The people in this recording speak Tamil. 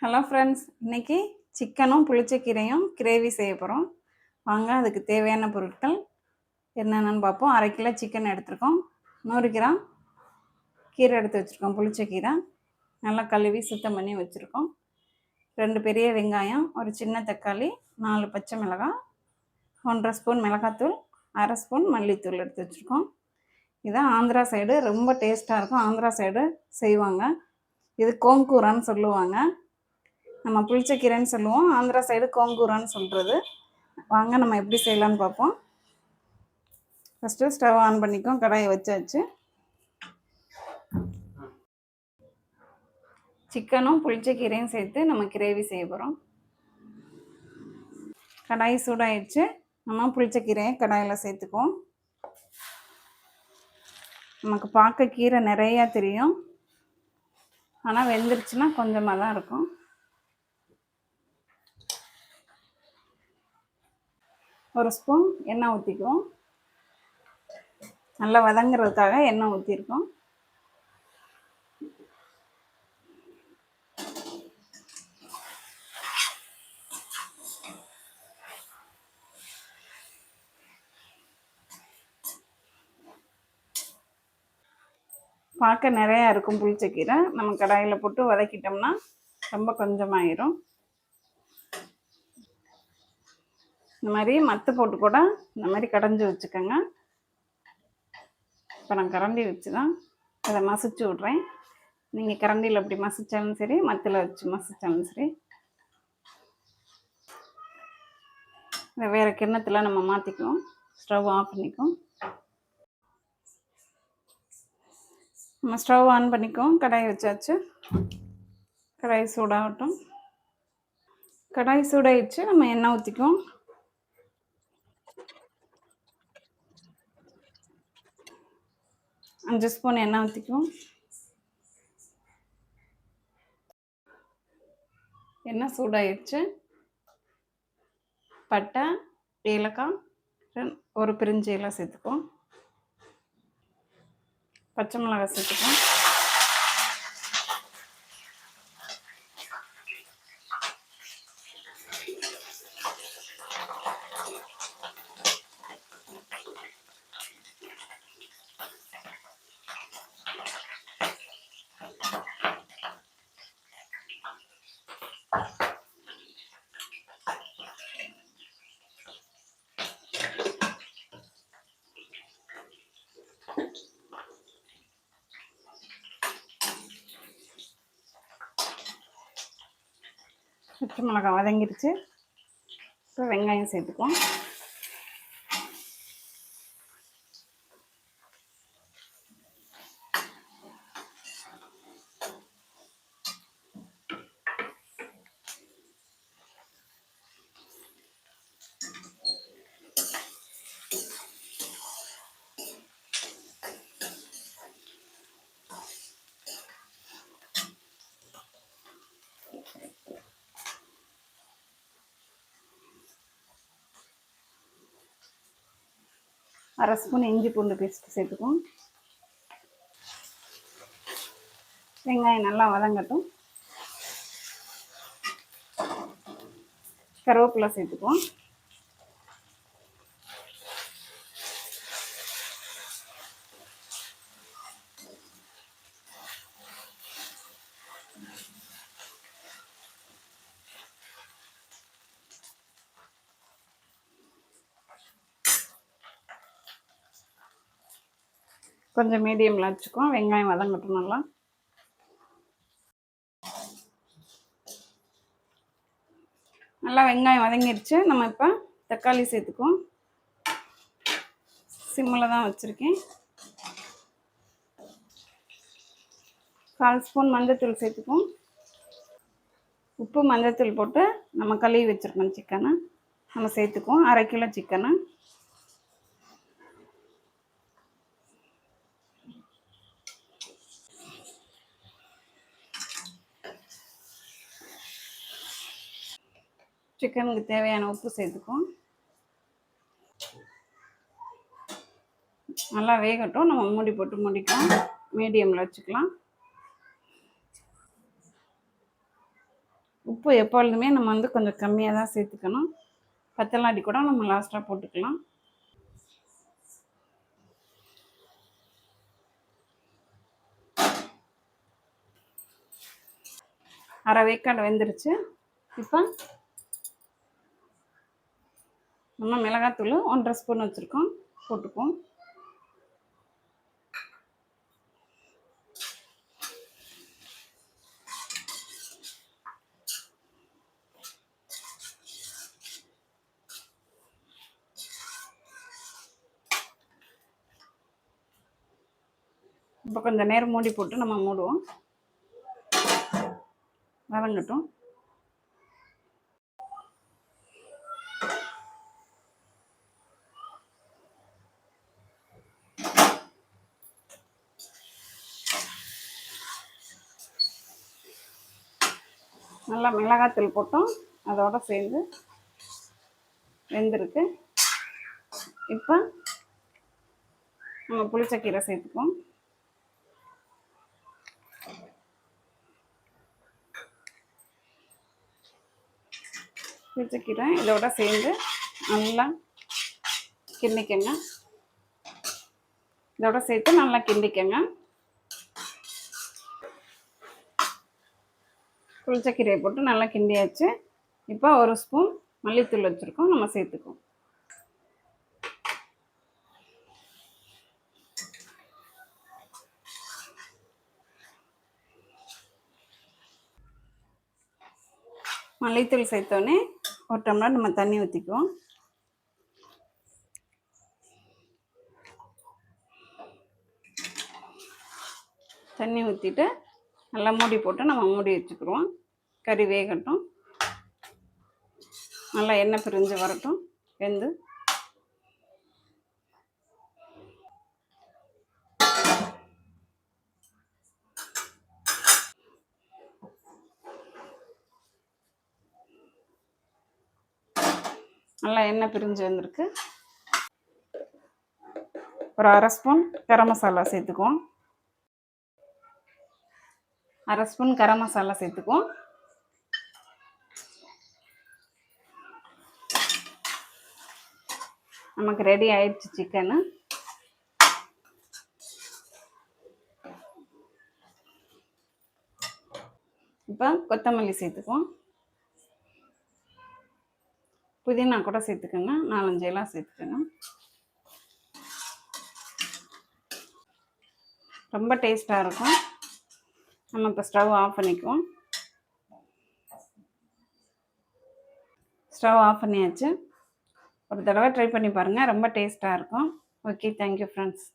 ஹலோ ஃப்ரெண்ட்ஸ் இன்றைக்கி சிக்கனும் புளிச்சக்கீரையும் கிரேவி செய்ய போகிறோம் வாங்க அதுக்கு தேவையான பொருட்கள் என்னென்னு பார்ப்போம். அரை கிலோ சிக்கன் எடுத்திருக்கோம். நூறு கிராம் கீரை எடுத்து வச்சுருக்கோம் புளிச்சக்கீரை. நல்லா கழுவி சுத்தம் பண்ணி வச்சுருக்கோம். ரெண்டு பெரிய வெங்காயம் ஒரு சின்ன தக்காளி நாலு பச்சை மிளகாய் ஒன்றரை ஸ்பூன் மிளகாத்தூள் அரை ஸ்பூன் மல்லித்தூள் எடுத்து வச்சுருக்கோம். இதான் ஆந்திரா சைடு ரொம்ப டேஸ்ட்டாக இருக்கும். ஆந்திரா சைடு செய்வாங்க. இது கோங்கூரான்னு சொல்லுவாங்க. நம்ம புளிச்சக்கீரைன்னு சொல்லுவோம். ஆந்திரா சைடு கோங்கூரான்னு சொல்கிறது வாங்க நம்ம எப்படி செய்யலான்னு பார்ப்போம். ஃபஸ்ட்டு ஸ்டவ் ஆன் பண்ணிக்கோம் கடாயை வச்சாச்சு. சிக்கனும் புளிச்சக்கீரையும் சேர்த்து நம்ம கிரேவி செய்ய போகிறோம் கடாய் சூடாயிடுச்சு. நம்ம புளிச்சக்கீரையை கடாயில் சேர்த்துக்குவோம். நமக்கு பார்க்க கீரை நிறையா தெரியும். ஆனால் வெந்துருச்சுன்னா கொஞ்சமாக தான் இருக்கும். ஒரு ஸ்பூன் எண்ணெய் ஊற்றிக்குவோம் நல்லா வதங்குறதுக்காக எண்ணெய் ஊற்றிருக்கோம் பார்க்க நிறையா இருக்கும் புளிச்சக்கீரை. நம்ம கடாயில் போட்டு வதக்கிட்டோம்னா ரொம்ப கொஞ்சமாயிரும். இந்த மாதிரி மத்து போட்டு கூட இந்த மாதிரி கடைஞ்சி வச்சுக்கோங்க. இப்போ நான் கரண்டி வச்சு தான் அதை மசிச்சு விட்றேன். நீங்கள் கரண்டியில் அப்படி மசித்தாலும் சரி மத்தில் வச்சு மசித்தாலும் சரி. இதை வேறு கிண்ணத்தில் நம்ம மாற்றிக்குவோம் ஸ்டவ் ஆஃப் பண்ணிக்குவோம். நம்ம ஸ்டவ் ஆன் பண்ணிக்குவோம். கடாய் வச்சாச்சு. கடாய் சூடாகட்டும். கடாய் சூடாயிடுச்சு நம்ம எண்ணெய் ஊற்றிக்குவோம் அஞ்சு ஸ்பூன் எண்ணெய் ஊற்றிக்குவோம் எண்ணெய் சூடாயிடுச்சு பட்டை ஏலக்காய் ஒரு பிரிஞ்சு இலை சேர்த்துக்குவோம். பச்சை மிளகாய் சேர்த்துக்குவோம். பச்சை மிளகாய் வதங்கிருச்சு. இப்போ வெங்காயம் சேர்த்துக்குவோம். அரை ஸ்பூன் இஞ்சி பூண்டு பேஸ்ட் சேர்த்துக்குவோம். வெங்காயம் நல்லா வதங்கட்டும். கருவேப்பிலை சேர்த்துக்குவோம். கொஞ்சம் மீடியமில் வச்சுக்குவோம் வெங்காயம் வதங்கட்டும் நல்லா. நல்லா வெங்காயம் வதங்கிடுச்சு நம்ம இப்போ தக்காளி சேர்த்துக்குவோம். சிம்மில் தான் வச்சுருக்கேன். கால் ஸ்பூன் மஞ்சத்தூள் சேர்த்துக்குவோம். உப்பு மஞ்சத்தூள் போட்டு நம்ம கழுவி வச்சுருக்கோம் சிக்கனை. நம்ம சேர்த்துக்குவோம். அரை கிலோ சிக்கனை. சிக்கனுக்கு தேவையான உப்பு சேர்த்துக்கும் நல்லா வேகட்டும். நம்ம மூடி போட்டு மூடிக்கலாம். மீடியமில் வச்சுக்கலாம். உப்பு எப்பொழுதுமே நம்ம வந்து கொஞ்சம் கம்மியாக தான் சேர்த்துக்கணும். பத்தலாடி கூட நம்ம லாஸ்ட்டாக போட்டுக்கலாம். அரை வேக்காடு வெந்துருச்சு. இப்போ நம்ம மிளகாத்தூள் ஒன்றரை ஸ்பூன் வச்சுருக்கோம். போட்டுப்போம் இப்போ கொஞ்சம் நேரம் மூடி போட்டு நம்ம மூடுவோம். வதங்கட்டும். நல்லா மிளகாத்தூள் போட்டோம். அதோட சேர்ந்து வெந்திருக்கு. இப்போ நம்ம புளிச்சக்கீரை சேர்த்துக்குவோம். புளிச்சக்கீரை இதோட சேர்ந்து நல்லா கிண்டிக்கங்க. இதோட சேர்த்து நல்லா கிண்டிக்கங்க. புளிச்சக்கீரையை போட்டு நல்லா கிண்டியாச்சு இப்போ ஒரு ஸ்பூன் மல்லித்தூள் வச்சுருக்கோம் நம்ம சேர்த்துக்குவோம் மல்லித்தூள் சேர்த்தோன்னே ஒரு டம்ளர் நம்ம தண்ணி ஊற்றிக்குவோம் தண்ணி ஊற்றிட்டு நல்லா மூடி போட்டு நம்ம மூடி வச்சுக்கிடுவோம். கறி வேகட்டும். நல்லா எண்ணெய் பிரிஞ்சு வரட்டும். வெந்து. நல்லா எண்ணெய் பிரிஞ்சு வந்திருக்கு. ஒரு அரை ஸ்பூன் கரம் மசாலா சேர்த்துக்குவோம். அரை ஸ்பூன் கரம் மசாலா சேர்த்துக்குவோம். நமக்கு ரெடி ஆயிடுச்சு சிக்கனு இப்போ கொத்தமல்லி சேர்த்துக்குவோம். புதினா கூட சேர்த்துக்கோங்க. நாலஞ்சு எல்லாம் சேர்த்துக்கோங்க. ரொம்ப டேஸ்ட்டாக இருக்கும். நம்ம இப்போ ஸ்டவ் ஆஃப் பண்ணிக்குவோம். ஸ்டவ் ஆஃப் பண்ணியாச்சு. ஒரு தடவை ட்ரை பண்ணி பாருங்கள் ரொம்ப டேஸ்ட்டாக இருக்கும். Okay thank you friends